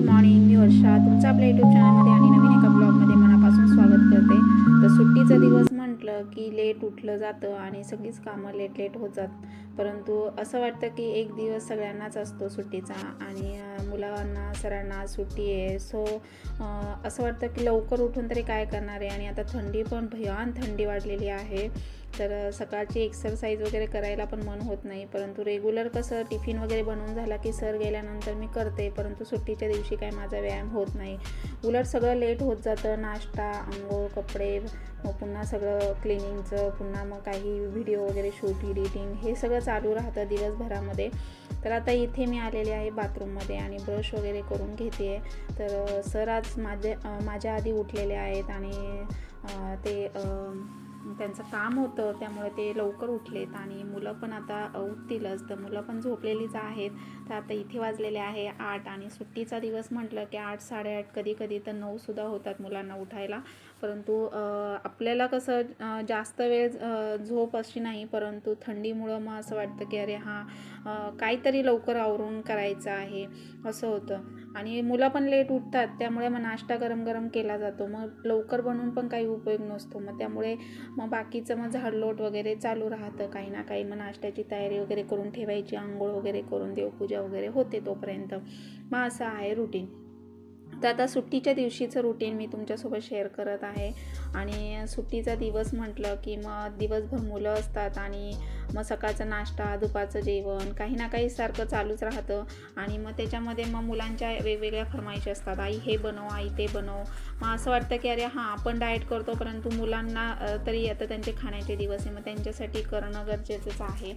Good morning मी वर्षा. तुमचं आपल्या YouTube चॅनलमध्ये आणि नवीन एका ब्लॉगमध्ये मनापासून स्वागत करते. तर सुट्टीचा दिवस म्हटलं की लेट उठलं जातं आणि सगळीच कामं लेट लेट होतात परंतु असं वाटतं की एक दिवस सगळ्यांनाच असतो सुट्टीचा आणि मुलांना सरांना सुट्टी आहे. सो असं वाटतं की लवकर उठून तरी काय करणार आहे? आणि आता थंडी पण भयान थंडी वाढलेली आहे. तर सकाळची एक्सरसाइज वगैरे करायला पण मन होत नाही. परंतु रेग्युलर कसं टिफिन वगैरे बनवून झाला की सर गेल्यानंतर मी करते. परंतु सुट्टीच्या दिवशी काय माझा व्यायाम होत नाही. उलट सगळं लेट होत जातं. नाश्ता आंघोळ कपडे मग पुन्हा सगळं क्लिनिंगचं पुन्हा मग काही व्हिडिओ वगैरे शूट एडिटिंग हे सगळं चालू राहतं दिवसभरामध्ये. तर आता इथे मी आलेले आहे बाथरूममध्ये आणि ब्रश वगैरे करून घेते. आहे तर सर आज माझे माझ्या आधी उठलेले आहेत आणि ते त्यांचं काम होतं त्यामुळे ते लवकर उठलेत आणि मुलं पण आता उठतीलच. तर मुलं पण झोपलेलीच आहेत. तर आता इथे वाजलेले आहे आठ आणि सुट्टीचा दिवस म्हटलं की आठ साडेआठ कधी कधी तर नऊसुद्धा होतात मुलांना उठायला. परंतु आपल्याला कसं जास्त वेळ झोप अशी नाही परंतु थंडीमुळं मग असं वाटतं की अरे हां काहीतरी लवकर आवरून करायचं आहे. असं होतं. आणि मुलं पण लेट उठतात त्यामुळे मग नाश्ता गरम गरम केला जातो. मग लवकर बनवून पण काही उपयोग नसतो. मग त्यामुळे मग बाकीचं मग झाडलोट वगैरे चालू राहतं. काही ना काही मग नाश्त्याची तयारी वगैरे करून ठेवायची. आंघोळ वगैरे करून देवपूजा वगैरे होते तोपर्यंत. मग असं आहे रुटीन तर आता सुट्टीच्या दिवशीचं रुटीन मी तुमच्यासोबत शेअर करत आहे. आणि सुट्टीचा दिवस म्हटलं की मग दिवसभर मुलं असतात आणि मग सकाळचा नाश्ता दुपारचं जेवण काही ना काही सारखं चालूच राहतं. आणि मग त्याच्यामध्ये मग मुलांच्या वेगवेगळ्या फरमाईशी असतात. आई हे बनव आई ते बनव. मग असं वाटतं की अरे हां आपण डाएट करतो परंतु मुलांना तरी आता त्यांचे खाण्याचे दिवस आहे. मग त्यांच्यासाठी करणं गरजेचंच आहे.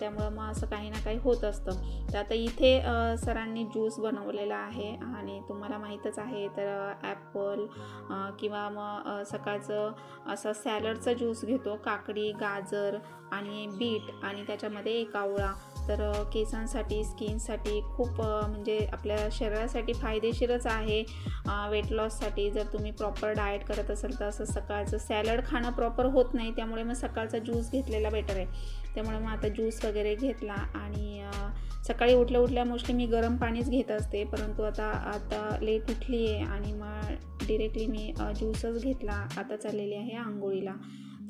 त्यामुळं मग असं काही ना काही होत असतं. तर आता इथे सरांनी ज्यूस बनवलेला आहे. आणि तुम्हाला माहीतच आहे. तर ॲपल किंवा मग सकाळचं असं सॅलडचा ज्यूस घेतो. काकडी गाजर आणि बीट आणि त्याच्यामध्ये एक आवळा. तर केसांसाठी स्किनसाठी खूप म्हणजे आपल्या शरीरासाठी फायदेशीरच आहे वेट लॉससाठी जर तुम्ही प्रॉपर डाएट करत असाल तर असं सकाळचं सॅलड खाणं प्रॉपर होत नाही. त्यामुळे मग सकाळचा ज्यूस घेतलेला बेटर आहे. त्यामुळे मग आता ज्यूस वगैरे घेतला आणि सकाळी उठल्या उठल्या मोस्टली मी गरम पाणीच घेत असते परंतु आता आता लेट उठली आहे आणि मग डिरेक्टली मी ज्यूसच घेतला. आता चाललेली आहे आंघोळीला.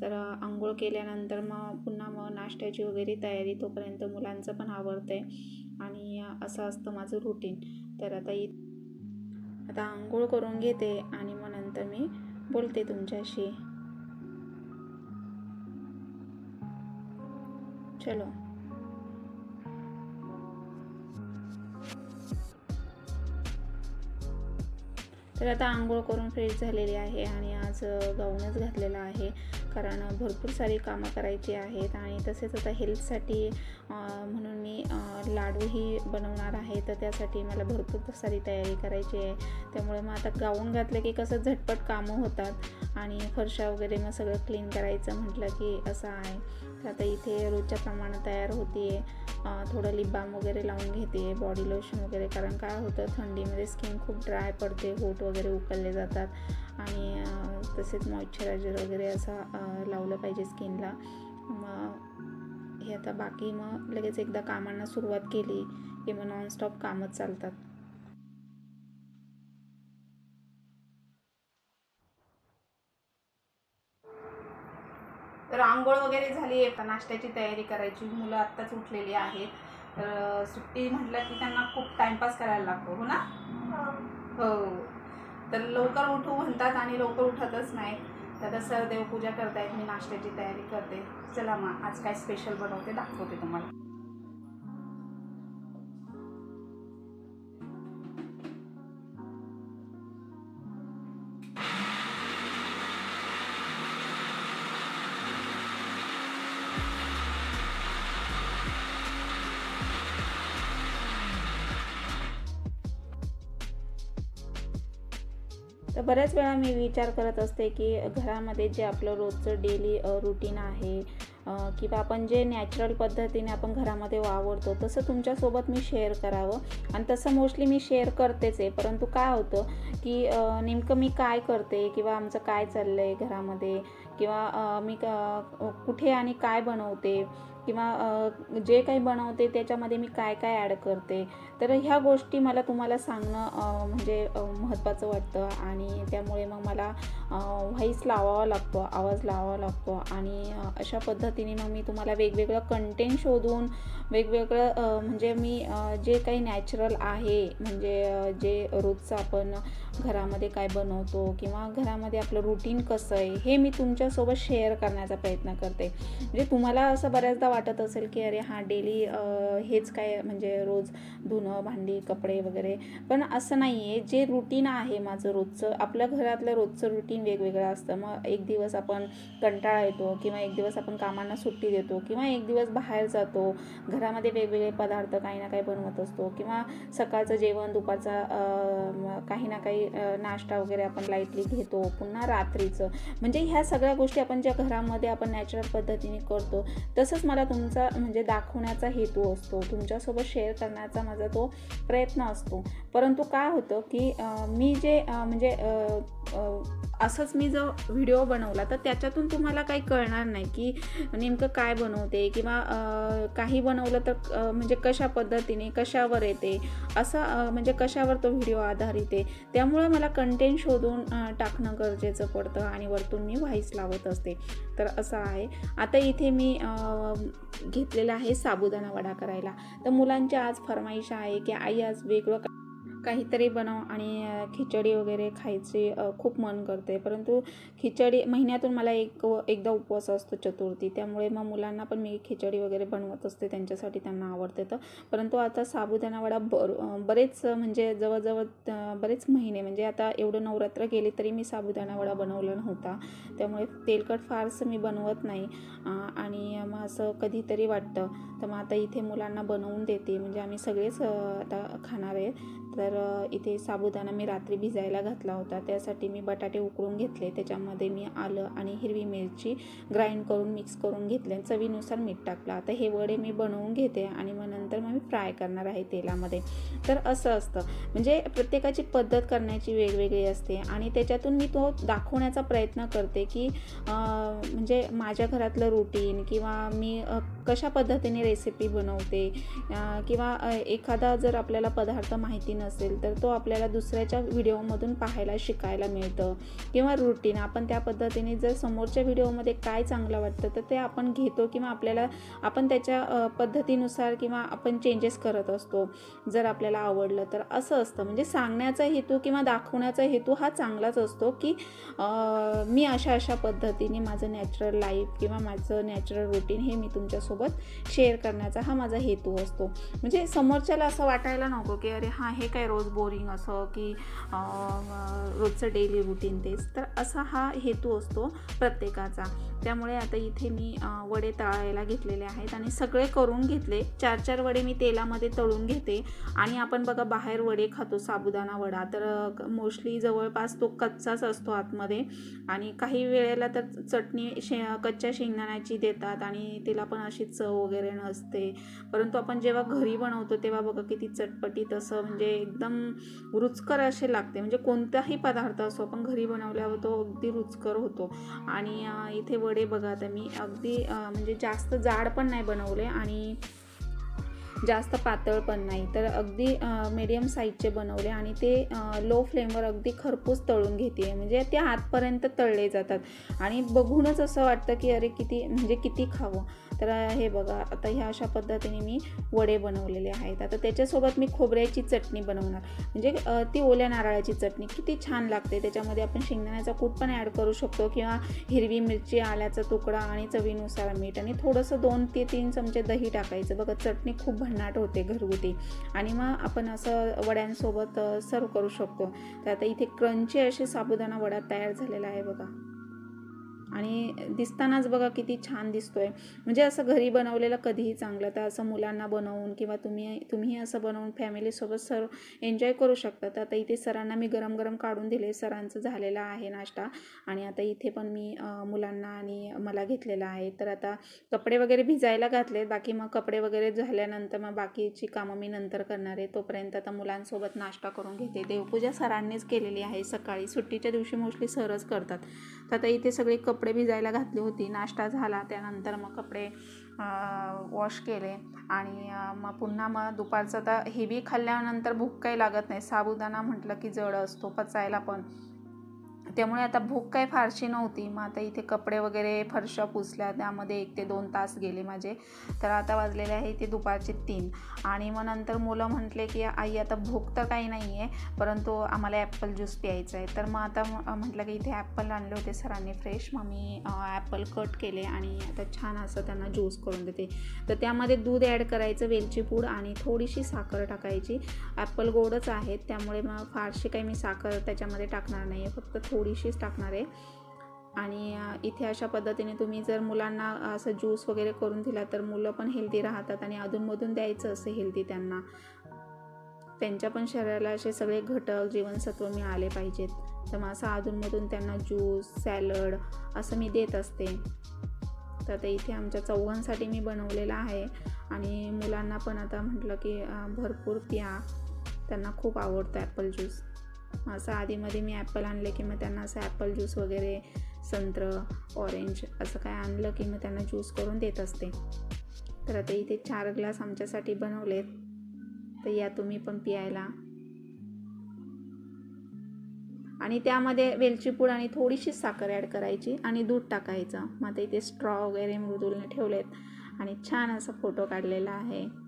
तर आंघोळ केल्यानंतर मग पुन्हा मग नाश्त्याची वगैरे तयारी तोपर्यंत मुलांचं पण आवडतं आहे आणि असं असतं माझं रुटीन तर आता इ आता आंघोळ करून घेते आणि मग नंतर मी बोलते तुमच्याशी. चलो. तर आता आंघोळ करून फ्रेश झालेली आहे आणि आज गाऊनच घातलेला आहे. कारण भरपूर सारी कामं करायची आहेत आणि तसेच आता हेल्थसाठी म्हणून मी लाडूही बनवणार आहे. तर त्यासाठी मला भरपूर सारी तयारी करायची आहे. त्यामुळे मग आता गाऊन घातलं की कसं झटपट कामं होतात आणि फरशा वगैरे मग सगळं क्लीन करायचं म्हटलं की असं आहे. तर आता इथे रोजच्या प्रमाणात तयार होते. थोडं लिप बाम वगैरे लावून घेते बॉडी लोशन वगैरे. कारण काय होतं थंडीमध्ये स्किन खूप ड्राय पडते होट वगैरे उकलले जातात. आणि तसेच मॉइश्चरायझर वगैरे असं लावलं पाहिजे स्किनला. मग हे आता बाकी मग लगेच एकदा कामांना सुरुवात केली की मग नॉनस्टॉप कामच चालतात. तर आंघोळ वगैरे झाली आता नाश्त्याची तयारी करायची. मुलं आत्ताच उठलेली आहेत. तर सुट्टी म्हटलं की त्यांना खूप टाइमपास करायला लागतो हो ना? हो. तर लवकर उठू म्हणतात आणि लवकर उठतच नाहीत तर आता सर देवपूजा करतायत मी नाश्त्याची तयारी करते. चला मग आज काय स्पेशल बनवते दाखवते तुम्हाला. तर बऱ्याच वेळा मी विचार करत असते की घरामध्ये जे आपलं रोजचं डेली रुटीन आहे किंवा आपण जे नॅचरल पद्धतीने आपण घरामध्ये वावरतो तसं तुमच्यासोबत मी शेअर करावं. आणि तसं मोस्टली मी शेअर करतेच आहे. परंतु काय होतं की नेमकं मी काय करते किंवा आमचं काय चाललं आहे घरामध्ये किंवा मी क- कुठे आणि काय बनवते किंवा जे काही बनवते त्याच्यामध्ये मी काय काय ॲड करते. तर ह्या गोष्टी मला तुम्हाला सांगणं म्हणजे महत्त्वाचं वाटतं. आणि त्यामुळे मग मला व्हॉईस लावावा लागतो आवाज लावावा लागतो. आणि अशा पद्धतीने मग मी तुम्हाला वेगवेगळं कंटेंट शोधून वेगवेगळं म्हणजे मी जे काही नॅचरल आहे म्हणजे जे रोजचं आपण घरामध्ये काय बनवतो किंवा घरामध्ये आपलं रुटीन कसं आहे हे मी तुमच्यासोबत शेअर करण्याचा प्रयत्न करते. म्हणजे तुम्हाला असं बऱ्याचदा वाटत असेल की अरे हां डेली हेच काय म्हणजे रोज धुणं भांडी कपडे वगैरे. पण असं नाही आहे जे रुटीन आहे माझं रोजचं आपल्या घरातलं रोजचं रुटीन वेगवेगळं असतं. मग एक दिवस आपण कंटाळा येतो किंवा एक दिवस आपण कामांना सुट्टी देतो किंवा एक दिवस बाहेर जातो घरामध्ये वेगवेगळे पदार्थ काही ना काही बनवत असतो किंवा सकाळचं जेवण दुपारचा काही ना काही नाश्ता वगैरे आपण लाईटली घेतो पुन्हा रात्रीचं. म्हणजे ह्या सगळ्या गोष्टी आपण ज्या घरामध्ये आपण नॅचरल पद्धतीने करतो तसंच मला तुमचा म्हणजे दाखवण्याचा हेतू असतो. तुमच्यासोबत शेअर करण्याचा माझा तो प्रयत्न असतो. परंतु काय होतं की मी जे म्हणजे असंच मी जो व्हिडिओ बनवला तर त्याच्यातून तुम्हाला काही कळणार नाही की नेमकं काय बनवते किंवा काही बनवलं तर म्हणजे कशा पद्धतीने कशावर येते असं म्हणजे कशावर तो व्हिडिओ आधारित आहे त्यामुळे मला कंटेंट शोधून टाकणं गरजेचं पडतं आणि वरतून मी व्हाईस लावत असते. तर असं आहे. आता इथे मी घेतलेलं घेतलेला आहे साबुदाणा वडा करायला. तर मुलांची आज फरमाईश आहे की आई आज वेगळं काहीतरी बनव आणि खिचडी वगैरे खायची खूप मन करते. परंतु खिचडी महिन्यातून मला एक एकदा उपवास असतो चतुर्थी. त्यामुळे मग मुलांना पण मी खिचडी वगैरे बनवत असते. त्यांच्यासाठी त्यांना आवडते तर. परंतु आता साबुदाणा वडा बर बरेच म्हणजे जवळजवळ बरेच महिने म्हणजे आता एवढं नवरात्र गेले तरी मी साबुदाणा वडा बनवला नव्हता. त्यामुळे तेलकट फारसं मी बनवत नाही. आणि मग असं कधीतरी वाटतं. तर मग आता इथे मुलांना बनवून देते. म्हणजे आम्ही सगळेच आता खाणार आहे. तर इथे साबुदाणा मी रात्री भिजायला घातला होता. त्यासाठी मी बटाटे उकळून घेतले. त्याच्यामध्ये मी आलं आणि हिरवी मिरची ग्राइंड करून मिक्स करून घेतले चवीनुसार मीठ टाकलं. आता हे वडे मी बनवून घेते आणि मग नंतर मग मी फ्राय करणार आहे तेलामध्ये. तर असं असतं. म्हणजे प्रत्येकाची पद्धत करण्याची वेगवेगळी असते आणि त्याच्यातून मी तो दाखवण्याचा प्रयत्न करते की म्हणजे माझ्या घरातलं रुटीन किंवा मी कशा पद्धतीने रेसिपी बनवते किंवा एखादा जर आपल्याला पदार्थ माहिती नसेल तर तो आपल्याला दुसऱ्याच्या व्हिडिओमधून पाहायला शिकायला मिळतं. किंवा रुटीन आपण त्या पद्धतीने जर समोरच्या व्हिडिओमध्ये काय चांगलं वाटतं तर ते आपण घेतो किंवा आपल्याला आपण त्याच्या पद्धतीनुसार किंवा आपण चेंजेस करत असतो. जर आपल्याला आवडलं तर असं असतं. म्हणजे सांगण्याचा हेतू किंवा दाखवण्याचा हेतू हा चांगलाच असतो की मी अशा अशा पद्धतीने माझं नॅचरल लाईफ किंवा माझं नॅचरल रुटीन हे मी तुमच्यासोबत शेअर करण्याचा हा माझा हेतू असतो. म्हणजे समोरच्याला असं वाटायला नको की अरे हां हे काय रोज बोरिंग असं की रोजचं डेली रुटीन तेच. तर असा हा हेतू असतो प्रत्येकाचा. त्यामुळे आता इथे मी वडे तळायला घेतलेले आहेत आणि सगळे करून घेतले. चार चार वडे मी तेलामध्ये तळून घेते. आणि आपण बघा बाहेर वडे खातो साबुदाणा वडा. तर मोस्टली जवळपास तो कच्चाच असतो आतमध्ये. आणि काही वेळेला तर चटणी शे कच्च्या शेंगदाण्याची देतात आणि तिला पण अशी चव वगैरे नसते. परंतु आपण जेव्हा घरी बनवतो तेव्हा बघा किती चटपटीत असं म्हणजे एकदम रुचकर असे लागते. म्हणजे कोणताही पदार्थ असो आपण घरी बनवल्यावर तो अगदी रुचकर होतो. आणि इथे वडे बघा आता मी अगदी म्हणजे जास्त जाड पण नाही बनवले आणि जास्त पातळ पण नाही. तर अगदी मीडियम साईजचे बनवले आणि ते लो फ्लेमवर अगदी खरपूस तळून घेते म्हणजे ते आतपर्यंत तळले जातात. आणि बघूनच असं वाटतं की अरे किती म्हणजे किती खावं. तर हे बघा आता ह्या अशा पद्धतीने मी वडे बनवलेले आहेत. आता त्याच्यासोबत मी खोबऱ्याची चटणी बनवणार. म्हणजे ती ओल्या नारळाची चटणी किती छान लागते. त्याच्यामध्ये आपण शेंगदाण्याचा कूट पण ॲड करू शकतो किंवा हिरवी मिरची आल्याचा तुकडा आणि चवीनुसार मीठ आणि थोडंसं दोन ते तीन चमचे दही टाकायचं. बघा चटणी खूप भन्नाट होते घरगुती. आणि मग आपण असं वड्यांसोबत सर्व करू शकतो. तर आता इथे क्रंची असे साबुदाणा वडा तयार झालेला आहे बघा. आणि दिसतानाच बघा किती छान दिसतोय. म्हणजे असं घरी बनवलेलं कधीही चांगलं तर असं मुलांना बनवून किंवा तुम्ही तुम्हीही असं बनवून फॅमिलीसोबत सर एन्जॉय करू शकता. तर आता इथे सरांना मी गरम गरम काढून दिले. सरांचं झालेला आहे नाश्ता. आणि आता इथे पण मी मुलांना आणि मला घेतलेला आहे. तर आता कपडे वगैरे भिजायला घातले बाकी मग कपडे वगैरे झाल्यानंतर मग बाकीची कामं मी नंतर करणार आहे. तोपर्यंत आता मुलांसोबत नाश्ता करून घेते. देवपूजा सरांनीच केलेली आहे. सकाळी सुट्टीच्या दिवशी मोस्टली सरच करतात. तर आता इथे सगळे कपडे भिजायला घातली होती. नाश्ता झाला त्यानंतर मग कपडे वॉश केले. आणि मग पुन्हा मग दुपारचं आता हेवी खाल्ल्यानंतर भूक काही लागत नाही. साबुदाणा म्हटलं की जड असतो पचायला पण. त्यामुळे आता भूक काही फारशी नव्हती. मग आता इथे कपडे वगैरे फरशा पुसल्या. त्यामध्ये एक ते दोन तास गेले माझे. तर आता वाजलेले आहे ते दुपारचे तीन. आणि मग नंतर मुलं म्हटले की आई आता भूक तर काही नाही आहे परंतु आम्हाला ॲपल ज्यूस प्यायचा आहे तर मग आता म- म्हटलं की इथे ॲपल आणले होते सरांनी फ्रेश. मग मी ॲपल कट केले आणि आता छान असं त्यांना ज्यूस करून देते. तर त्यामध्ये दूध ॲड करायचं वेलची पूड आणि थोडीशी साखर टाकायची. ॲपल गोडच आहेत. त्यामुळे मग फारशी काही मी साखर त्याच्यामध्ये टाकणार नाही आहे फक्त थोडीशीच टाकणार आहे. आणि इथे अशा पद्धतीने तुम्ही जर मुलांना असं ज्यूस वगैरे करून दिला तर मुलं पण हेल्दी राहतात आणि अधूनमधून द्यायचं असं हेल्दी त्यांना. त्यांच्या पण शरीराला असे सगळे घटक जीवनसत्व मिळाले पाहिजेत. तर मग असं अधूनमधून त्यांना ज्यूस सॅलड असं मी देत असते. तर आता इथे आमच्या चौघांसाठी मी बनवलेलं आहे. आणि मुलांना पण आता म्हटलं की भरपूर प्या. त्यांना खूप आवडतं ॲपल ज्यूस. असं आधीमध्ये मी ॲपल आणले की मग त्यांना असं ॲपल ज्यूस वगैरे संत्र ऑरेंज असं काय आणलं की मग त्यांना ज्यूस करून देत असते. तर आता इथे चार ग्लास आमच्यासाठी बनवलेत. तर या तुम्ही पण पियायला. आणि त्यामध्ये वेलची पूड आणि थोडीशी साखर ॲड करायची आणि दूध टाकायचं. मग आता इथे स्ट्रॉ वगैरे मृदुलने ठेवलेत. आणि छान असा फोटो काढलेला आहे.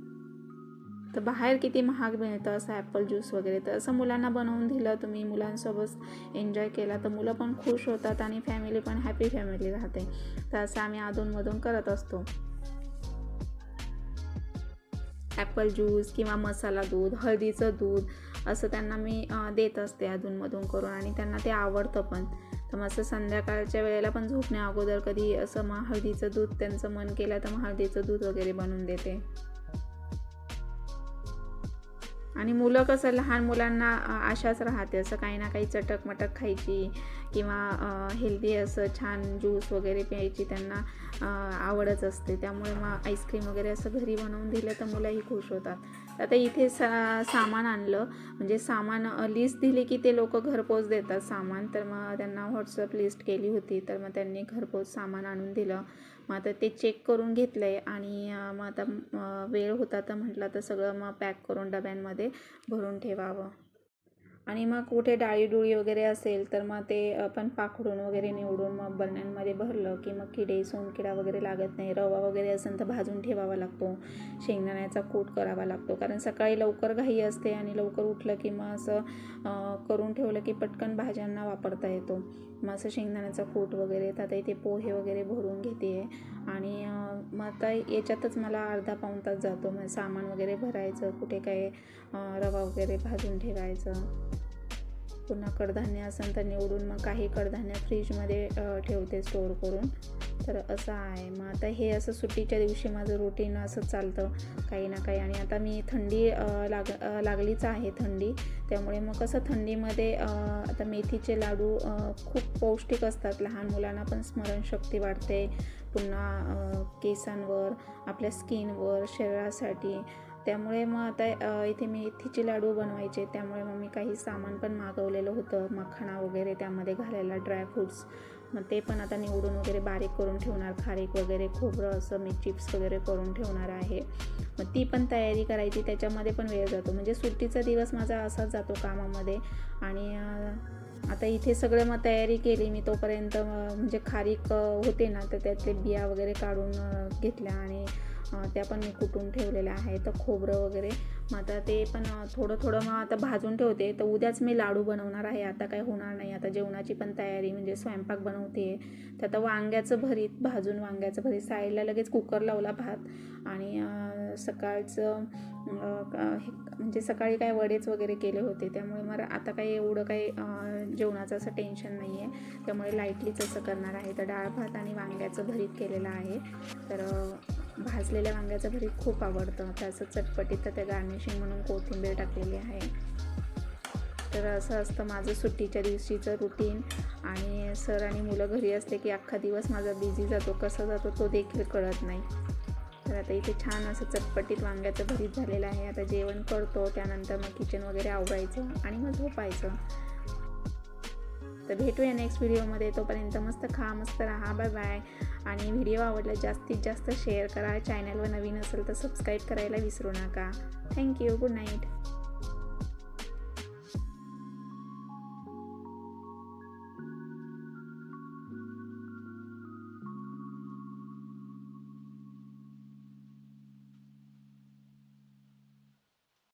तर बाहेर किती महाग मिळतं असं ॲपल ज्यूस वगैरे? तर असं मुलांना बनवून दिलं तुम्ही मुलांसोबत एन्जॉय केला तर मुलं पण खुश होतात आणि फॅमिली पण हॅपी फॅमिली राहते. तर असं आम्ही अधूनमधून करत असतो. ॲपल ज्यूस किंवा मसाला दूध हळदीचं दूध असं त्यांना मी देत असते अधूनमधून करून आणि त्यांना ते आवडतं पण. तर मग असं संध्याकाळच्या वेळेला पण झोपण्या अगोदर कधी असं मग हळदीचं दूध त्यांचं मन केलं तर मग हळदीचं दूध वगैरे बनवून देते. आणि मुलं कसं लहान मुलांना आशाच राहते. असं काही ना काही चटक मटक खायची किंवा हेल्दी असं छान ज्यूस वगैरे प्यायची त्यांना आवडच असते. त्यामुळे मग आईस्क्रीम वगैरे असं घरी बनवून दिलं तर मुलंही खुश होतात. आता इथे सा सामान आणलं. म्हणजे सामान लिस्ट दिली की ते लोक घरपोच देतात सामान. तर मग त्यांना व्हॉट्सअप लिस्ट केली होती. तर मग त्यांनी घरपोच सामान आणून दिलं. मग आता ते चेक करून घेतलं आहे आणि मग आता वेळ होता तर म्हटलं तर सगळं मग पॅक करून डब्यांमध्ये भरून ठेवावं. आणि मग कुठे डाळी डुळी वगैरे असेल तर मग ते आपण पाखडून वगैरे निवडून मग बरण्यांमध्ये भरलं की मग किडे सोनकिडा वगैरे लागत नाही. रवा वगैरे असेल तर भाजून ठेवावा लागतो. शेंगदाण्याचा कूट करावा लागतो. कारण सकाळी लवकर घाई असते आणि लवकर उठलं की मग असं करून ठेवलं की पटकन भाज्यांना वापरता येतो. मग असं शेंगदाण्याचा कूट वगैरे तर आता इथे पोहे वगैरे भरून घेते. आणि मग आता याच्यातच मला अर्धा पाऊण तास जातो. मग सामान वगैरे भरायचं कुठे काय रवा वगैरे भाजून ठेवायचं. पुन्हा कडधान्य असेल तर निवडून मग काही कडधान्य फ्रीजमध्ये ठेवते स्टोअर करून. तर असं आहे. मग आता हे असं सुट्टीच्या दिवशी माझं रुटीन असं चालतं काही ना काही. आणि आता मी थंडी लाग लागलीच आहे थंडी. त्यामुळे मग कसं थंडीमध्ये आता मेथीचे लाडू खूप पौष्टिक असतात. लहान मुलांना पण स्मरणशक्ती वाढते. पुन्हा केसांवर आपल्या स्किनवर शरीरासाठी. त्यामुळे मग आता इथे मी मेथीचे लाडू बनवायचे. त्यामुळे मग मी काही सामान पण मागवलेलं होतं. मखाणा वगैरे त्यामध्ये घालायला ड्रायफ्रूट्स मग ते पण आता निवडून वगैरे बारीक करून ठेवणार. खारीक वगैरे खोबरं असं मी चिप्स वगैरे करून ठेवणार आहे. मग ती पण तयारी करायची. त्याच्यामध्ये पण वेळ जातो. म्हणजे सुट्टीचा दिवस माझा असाच जातो कामामध्ये. आणि आता इथे सगळं मग तयारी केली मी तोपर्यंत म्हणजे खारीक होते ना तर त्यातले बिया वगैरे काढून घेतल्या आणि त्या पण मी कुटून ठेवलेल्या आहेत तर खोबरं वगैरे. मग आता ते पण थोडं थोडं मग आता भाजून ठेवते तर उद्याच मी लाडू बनवणार आहे. आता काही होणार नाही आता जेवणाची पण तयारी म्हणजे स्वयंपाक बनवते. तर आता वांग्याचं भरीत भाजून वांग्याचं भरीत साईडला लगेच कुकर लावला भात आणि सकाळचं हे- म्हणजे सकाळी काय वडेच वगैरे केले होते. त्यामुळे मला आता काही एवढं काही जेवणाचं असं टेन्शन नाही आहे त्यामुळे लाईटलीच असं करणार आहे. तर डाळ भात आणि वांग्याचं भरीत केलेलं आहे. तर भाजलेल्या वांग्याचं भरीत खूप आवडतं. त्याचं चटपटीत तर त्या गार्निशिंग म्हणून कोथिंबीर टाकलेली आहे. तर असं असतं माझं सुट्टीच्या दिवशीचं रुटीन आणि सर आणि मुलं घरी असले की अख्खा दिवस माझा बिझी जातो. कसा जातो तो देखील कळत नाही. तर आता इथे छान असं चटपटीत वांग्याचं भरीत झालेलं आहे. आता जेवण करतो त्यानंतर मग किचन वगैरे आवरायचं आणि मग झोपायचं. तर भेटूया नेक्स्ट व्हिडिओमध्ये तोपर्यंत मस्त खा मस्त राहा. बाय बाय आणि व्हिडिओ आवडला जास्तीत जास्त शेअर करा. चॅनलवर नवीन असेल तर सबस्क्राईब करायला विसरू नका. Thank you good night